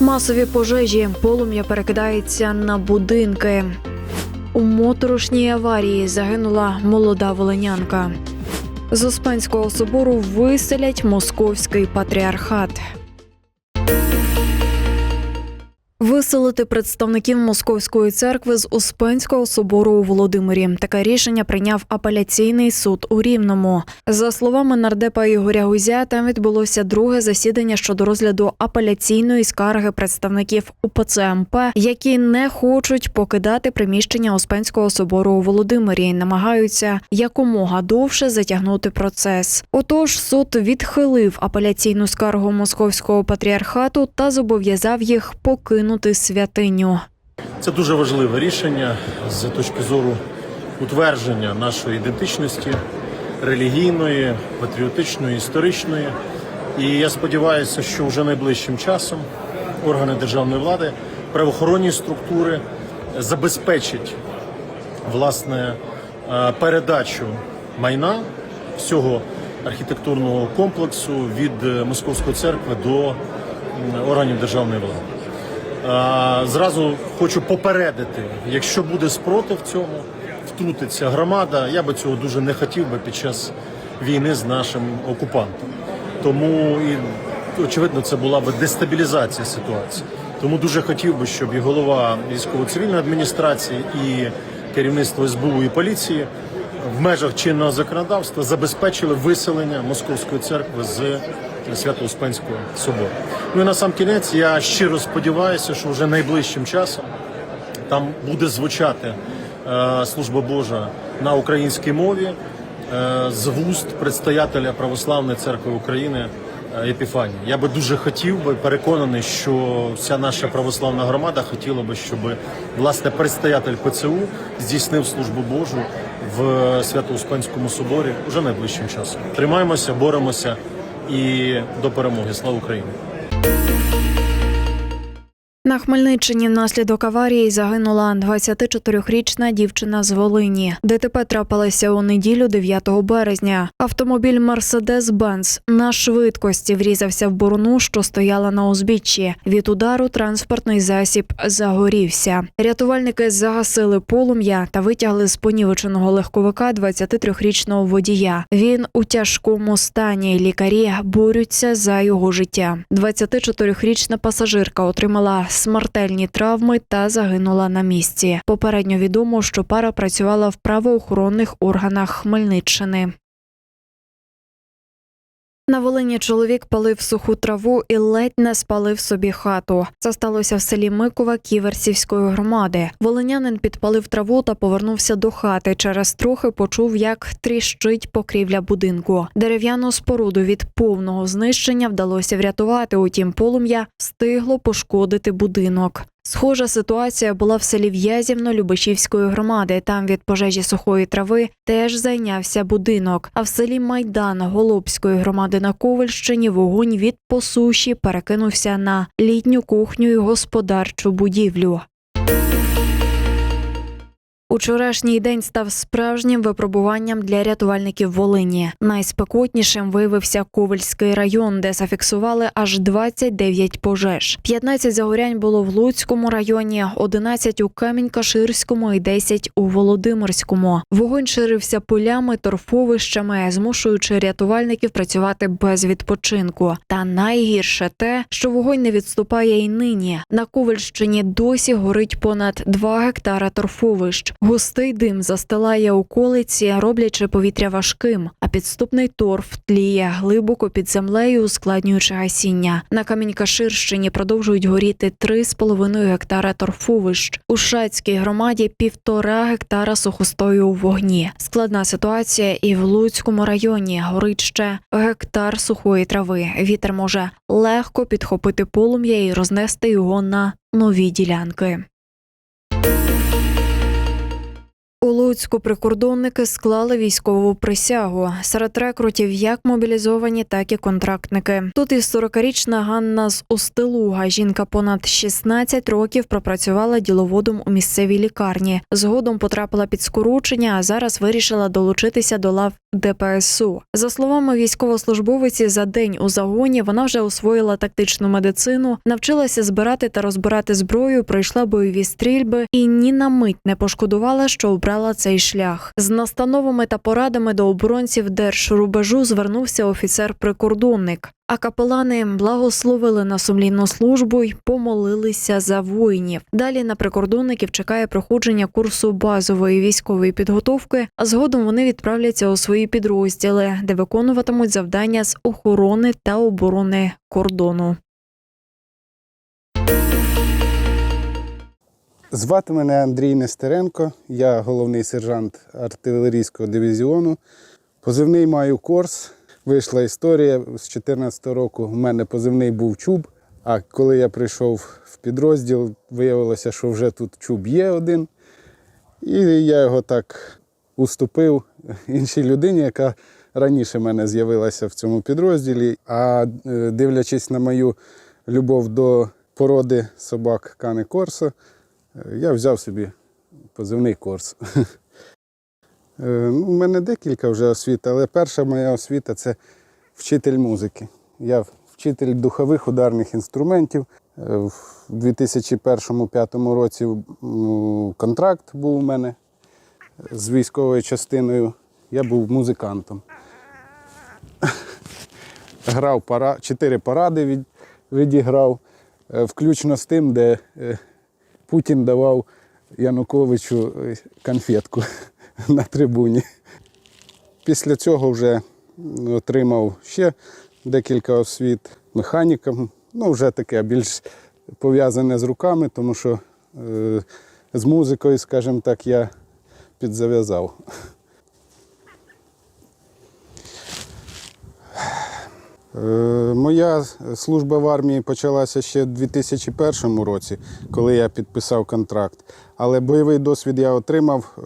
Масові пожежі, полум'я перекидається на будинки. У моторошній аварії загинула молода волинянка. З Успенського собору виселять московський патріархат. Виселити представників московської церкви з Успенського собору у Володимирі. Таке рішення прийняв апеляційний суд у Рівному. За словами нардепа Ігоря Гузя, там відбулося друге засідання щодо розгляду апеляційної скарги представників УПЦ МП, які не хочуть покидати приміщення Успенського собору у Володимирі, намагаються якомога довше затягнути процес. Отож, суд відхилив апеляційну скаргу московського патріархату та зобов'язав їх покинути святиню. Це дуже важливе рішення з точки зору утвердження нашої ідентичності релігійної, патріотичної, історичної. І я сподіваюся, що вже найближчим часом органи державної влади, правоохоронні структури забезпечать власне е, передачу майна всього архітектурного комплексу від е, Московської церкви до органів державної влади. Зразу хочу попередити, якщо буде спротив цьому, втрутиться громада. Я би цього дуже не хотів би під час війни з нашим окупантом. Тому і очевидно це була би дестабілізація ситуації. Тому дуже хотів би, щоб і голова військово-цивільної адміністрації, і керівництво СБУ і поліції в межах чинного законодавства забезпечили виселення московської церкви з Свято-Успенського собору. Ну і на сам кінець я щиро сподіваюся, що вже найближчим часом там буде звучати е, служба Божа на українській мові е, з вуст предстоятеля Православної церкви України е, Епіфанії. Я би дуже хотів би переконаний, що вся наша православна громада хотіла би, щоб власне предстоятель ПЦУ здійснив службу Божу в Свято-Успенському соборі вже найближчим часом. Тримаємося, боремося і до перемоги. Слава Україні! На Хмельниччині внаслідок аварії загинула 24-річна дівчина з Волині. ДТП трапилося у неділю 9 березня. Автомобіль Мерседес-Бенц на швидкості врізався в борону, що стояла на узбіччі. Від удару транспортний засіб загорівся. Рятувальники загасили полум'я та витягли з понівеченого легковика 23-річного водія. Він у тяжкому стані. Лікарі борються за його життя. 24-річна пасажирка отримала смертельні травми та загинула на місці. Попередньо відомо, що пара працювала в правоохоронних органах Хмельниччини. На Волині чоловік палив суху траву і ледь не спалив собі хату. Це сталося в селі Микова Ківерсівської громади. Волинянин підпалив траву та повернувся до хати. Через трохи почув, як тріщить покрівля будинку. Дерев'яну споруду від повного знищення вдалося врятувати. Утім, полум'я встигло пошкодити будинок. Схожа ситуація була в селі В'язівно Любешівської громади. Там від пожежі сухої трави теж зайнявся будинок. А в селі Майдан Голубської громади на Ковальщині вогонь від посуші перекинувся на літню кухню і господарчу будівлю. Учорашній день став справжнім випробуванням для рятувальників Волині. Найспекотнішим виявився Ковальський район, де зафіксували аж 29 пожеж. 15 загорянь було в Луцькому районі, 11 у Камінь-Каширському і 10 у Володимирському. Вогонь ширився полями, торфовищами, змушуючи рятувальників працювати без відпочинку. Та найгірше те, що вогонь не відступає й нині. На Ковальщині досі горить понад 2 гектара торфовищ. Густий дим застилає околиці, роблячи повітря важким, а підступний торф тліє глибоко під землею, ускладнюючи гасіння. На Камінь-Каширщині продовжують горіти 3,5 гектара торфовищ. У Шацькій громаді півтора гектара сухостою у вогні. Складна ситуація і в Луцькому районі горить ще гектар сухої трави. Вітер може легко підхопити полум'я і рознести його на нові ділянки. У Луцьку прикордонники склали військову присягу. Серед рекрутів як мобілізовані, так і контрактники. Тут і 40-річна Ганна з Устилуга. Жінка понад 16 років пропрацювала діловодом у місцевій лікарні. Згодом потрапила під скорочення, а зараз вирішила долучитися до лав ДПСУ. За словами військовослужбовиці, за день у загоні вона вже освоїла тактичну медицину, навчилася збирати та розбирати зброю, пройшла бойові стрільби і ні на мить не пошкодувала, що обрала цей шлях. З настановами та порадами до оборонців держрубежу звернувся офіцер-прикордонник. А капелани благословили на сумлінну службу й помолилися за воїнів. Далі на прикордонників чекає проходження курсу базової військової підготовки, а згодом вони відправляться у свої підрозділи, де виконуватимуть завдання з охорони та оборони кордону. Звати мене Андрій Нестеренко, я головний сержант артилерійського дивізіону. Позивний маю Корс. Вийшла історія з 2014 року. У мене позивний був чуб. А коли я прийшов в підрозділ, виявилося, що вже тут чуб є один. І я його так уступив іншій людині, яка раніше мене з'явилася в цьому підрозділі. А е, дивлячись на мою любов до породи собак Кане Корсо, Е, Я взяв собі позивний корс. Е, ну, У мене декілька вже освіт, але перша моя освіта це вчитель музики. Я вчитель духових ударних інструментів. Е, В 2001-2005 році контракт був у мене з військовою частиною. Я був музикантом. Грав пара, чотири паради від, відіграв, е, включно з тим, де е, Путін давав Януковичу е, конфетку на трибуні. Після цього вже отримав ще декілька освіт механіком. Ну, вже таке більш пов'язане з руками, тому що е, з музикою, скажімо так, я підзав'язав. Моя служба в армії почалася ще в 2001 році, коли я підписав контракт. Але бойовий досвід я отримав е,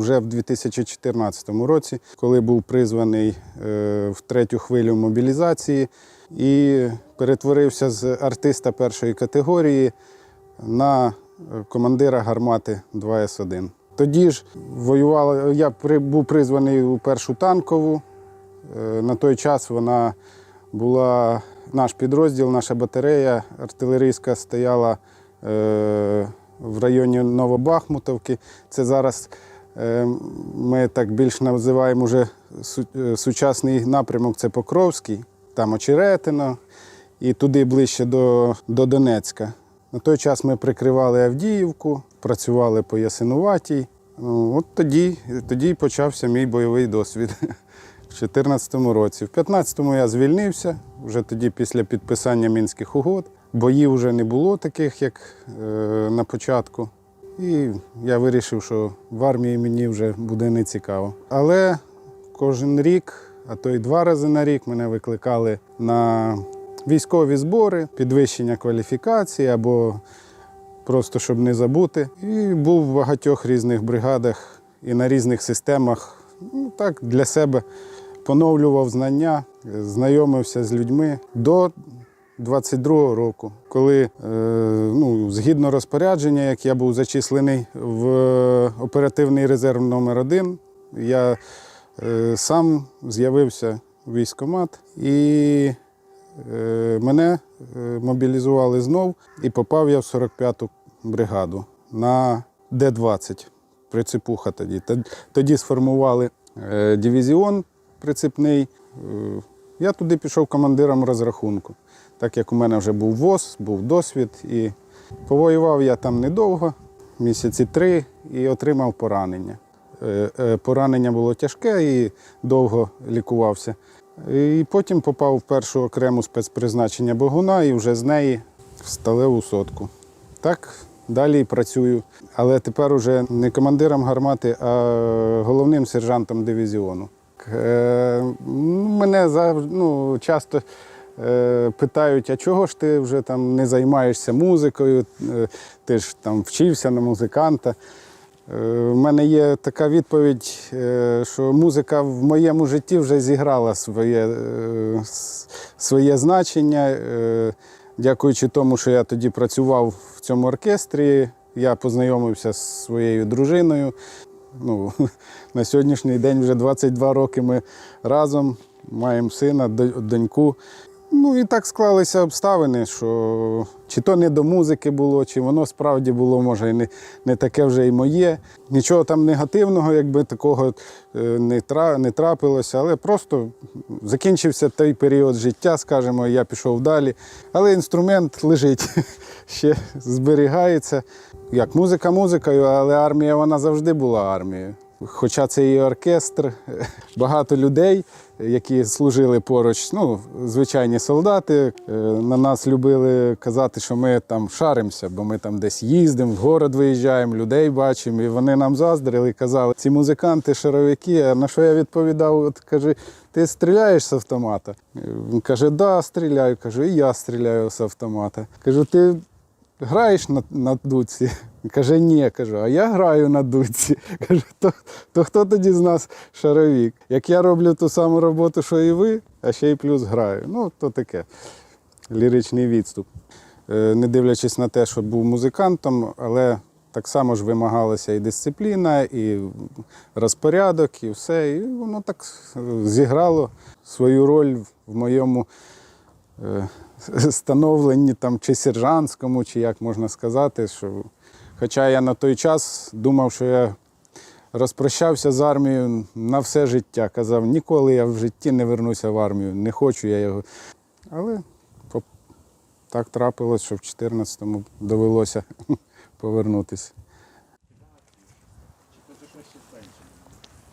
вже в 2014 році, коли був призваний е, в третю хвилю мобілізації і перетворився з артиста першої категорії на е, командира гармати 2С1. Тоді ж воювала, я був призваний у першу танкову. Е, На той час вона була наш підрозділ, наша батарея артилерійська стояла е, в районі Новобахмутовки. Це зараз е, ми так більш називаємо вже е, сучасний напрямок це Покровський, там Очеретино і туди ближче до, до Донецька. На той час ми прикривали Авдіївку, працювали по Ясинуватій. Ну, От тоді, тоді почався мій бойовий досвід 2014 році. В 2015 я звільнився, вже тоді після підписання мінських угод. Боїв вже не було таких, як е, на початку. І я вирішив, що в армії мені вже буде не цікаво. Але кожен рік, а то й два рази на рік, мене викликали на військові збори, підвищення кваліфікації або просто щоб не забути. І був в багатьох різних бригадах і на різних системах. Ну, так, для себе поновлював знання, знайомився з людьми до 22-го року, коли е, ну, згідно розпорядження, як я був зачислений в оперативний резерв номер 1 я е, сам з'явився в військкомат і е, мене е, мобілізували знов і попав я в 45-ту бригаду на Д-20. Прицепуха тоді. Тоді сформували е, дивізіон прицепний. Е, Я туди пішов командиром розрахунку, так як у мене вже був ВОЗ, був досвід. І повоював я там недовго, місяці три, і отримав поранення. Е, е, Поранення було тяжке і довго лікувався. І потім попав в першу окрему спецпризначення Богуна і вже з неї в сталеву сотку. Так далі і працюю. Але тепер уже не командиром гармати, а головним сержантом дивізіону. Е, Мене ну, часто е, питають, а чого ж ти вже там не займаєшся музикою, Е, ти ж там вчився на музиканта. В мене є така відповідь, що музика в моєму житті вже зіграла своє, своє значення. Дякуючи тому, що я тоді працював в цьому оркестрі, я познайомився з своєю дружиною. Ну, на сьогоднішній день вже 22 роки ми разом маємо сина, доньку. Ну і так склалися обставини, що чи то не до музики було, чи воно справді було, може, і не, не таке вже і моє. Нічого там негативного, якби такого е, не, тра, не трапилося, але просто закінчився той період життя, скажімо, я пішов далі. Але інструмент лежить, ще зберігається. Як музика музикою, але армія вона завжди була армією. Хоча це і оркестр, багато людей, які служили поруч, ну, звичайні солдати, е, на нас любили казати, що ми там шаримося, бо ми там десь їздимо, в город виїжджаємо, людей бачимо. І вони нам заздрили казали, ці музиканти, шаровики. А на що я відповідав? От каже, ти стріляєш з автомата? Він каже, да, стріляю. Кажу, і я стріляю з автомата. Кажу, ти граєш на, на дудці? Каже, ні, кажу, а я граю на дудці. Кажу, то, то хто тоді з нас шаровік? Як я роблю ту саму роботу, що і ви, а ще й плюс граю. Ну, то таке. Ліричний відступ. Е, Не дивлячись на те, що був музикантом, але так само ж вимагалася і дисципліна, і розпорядок, і все. І воно так зіграло свою роль в моєму е, становленні там, чи сержантському, чи як можна сказати. Що... Хоча я на той час думав, що я розпрощався з армією на все життя. Казав, ніколи я в житті не вернуся в армію, не хочу я його. Але так трапилось, що в 14-му довелося повернутися.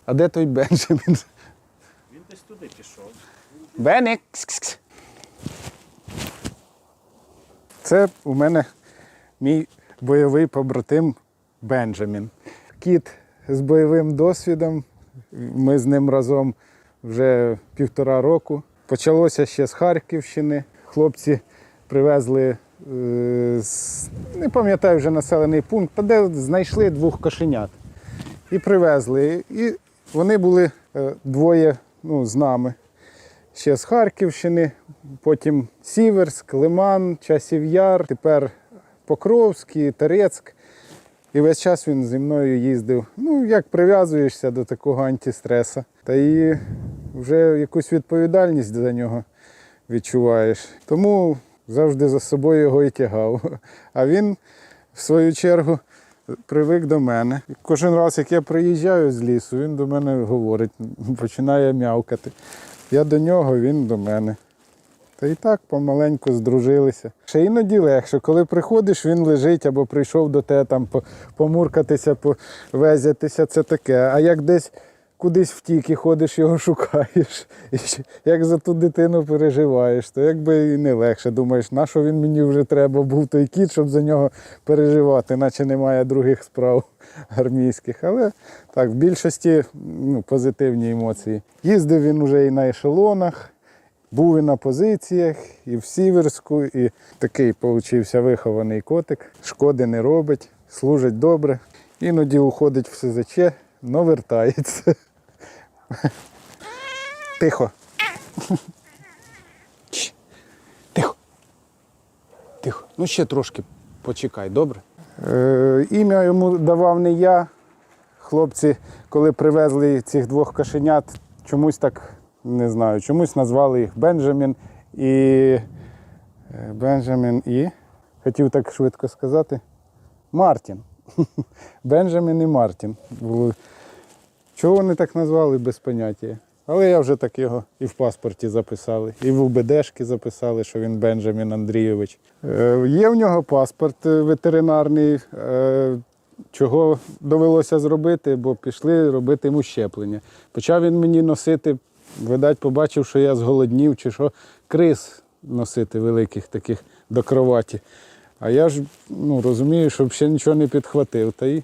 А де той Бенджамін? Він десь туди пішов. Беник. Це у мене мій бойовий побратим Бенджамін. Кіт з бойовим досвідом. Ми з ним разом вже півтора року. Почалося ще з Харківщини. Хлопці привезли, е, не пам'ятаю вже населений пункт, та де знайшли двох кошенят. І привезли. І вони були е, двоє ну, з нами ще з Харківщини, потім Сіверськ, Лиман, Часів Яр, Покровський, Терецьк. І весь час він зі мною їздив. Ну, як прив'язуєшся до такого антистреса. Та і вже якусь відповідальність за нього відчуваєш. Тому завжди за собою його і тягав. А він, в свою чергу, привик до мене. Кожен раз, як я приїжджаю з лісу, він до мене говорить, починає м'явкати. Я до нього, він до мене. Та і так помаленьку здружилися. Ще іноді легше, коли приходиш, він лежить або прийшов до тебе там помуркатися, повезятися, це таке. А як десь кудись втік і ходиш, його шукаєш, і як за ту дитину переживаєш, то якби і не легше. Думаєш, на що він мені вже треба був той кіт, щоб за нього переживати, наче немає других справ армійських. Але так, в більшості ну, позитивні емоції. Їздив він уже і на ешелонах. Був і на позиціях, і в Сіверську, і такий получився вихований котик. Шкоди не робить, служить добре. Іноді уходить в СЗЧ, але вертається. Тихо. Тихо. Тихо. Ну ще трошки почекай, добре? Е, ім'я йому давав не я. Хлопці, коли привезли цих двох кошенят, чомусь так не знаю, чомусь назвали їх Бенджамін і. е, Бенджамін і. Хотів так швидко сказати. Мартін. Бенджамін і Мартін. Чого вони так назвали, без поняття. Але я вже так його і в паспорті записали, і в УБДшки записали, що він Бенджамін Андрійович. Е, Є в нього паспорт е, ветеринарний. Чого довелося зробити, бо пішли робити йому щеплення. Почав він мені носити, видать, побачив, що я зголоднів, чи що, крис носити великих таких до кроваті. А я ж ну, розумію, щоб ще нічого не підхватив. Та й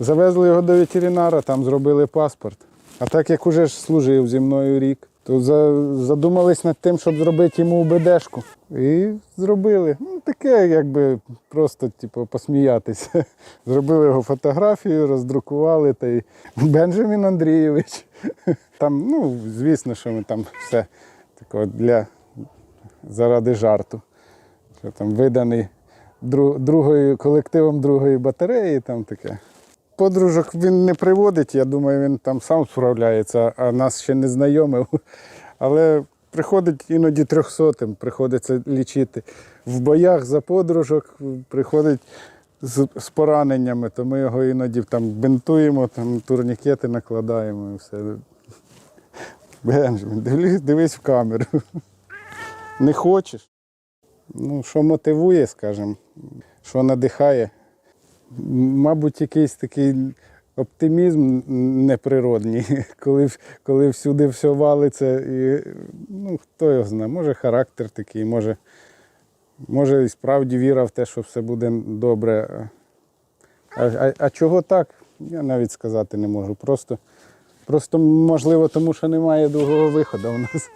завезли його до ветеринара, там зробили паспорт. А так як уже ж служив зі мною рік, То за, задумались над тим, щоб зробити йому УБДшку. І зробили. Ну, таке, якби просто типу, посміятися. Зробили його фотографію, роздрукували та й Бенджамін Андрійович. Там, ну, звісно, що ми там все таке для заради жарту. Що там виданий дру- другою, колективом другої батареї, там таке. Подружок він не приводить, я думаю, він там сам справляється, а нас ще не знайомив. Але приходить іноді трьохсотим, приходиться лічити. В боях за подружок приходить з, з пораненнями, то ми його іноді там бинтуємо, там турнікети накладаємо і все. Бенджамін, дивись, дивись в камеру. Не хочеш? Ну, що мотивує, скажімо, що надихає. Мабуть, якийсь такий оптимізм неприродній, коли, коли всюди все валиться. І, ну, хто його знає, може характер такий, може, може і справді віра в те, що все буде добре. А, а, а чого так? Я навіть сказати не можу. Просто, просто можливо, тому що немає другого виходу у нас.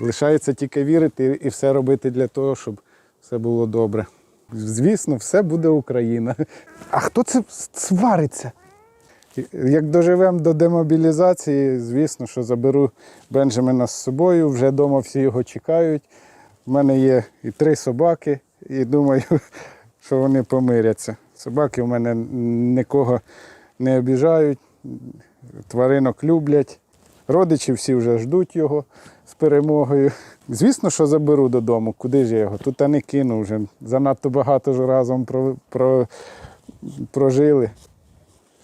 Лишається тільки вірити і все робити для того, щоб все було добре. Звісно, все буде Україна. А хто це свариться? Як доживемо до демобілізації, звісно, що заберу Бенджамина з собою. Вже вдома всі його чекають. У мене є і три собаки, і думаю, що вони помиряться. Собаки в мене нікого не обіжають, тваринок люблять. Родичі всі вже ждуть його з перемогою. Звісно, що заберу додому. Куди ж я його? Тут та не кину вже. Занадто багато ж разом про, про, прожили,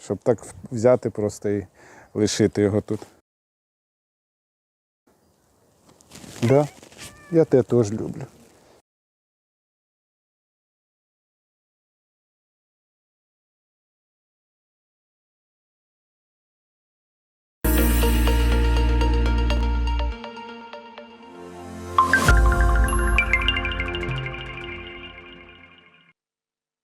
щоб так взяти просто і лишити його тут. Да, я тебе теж люблю.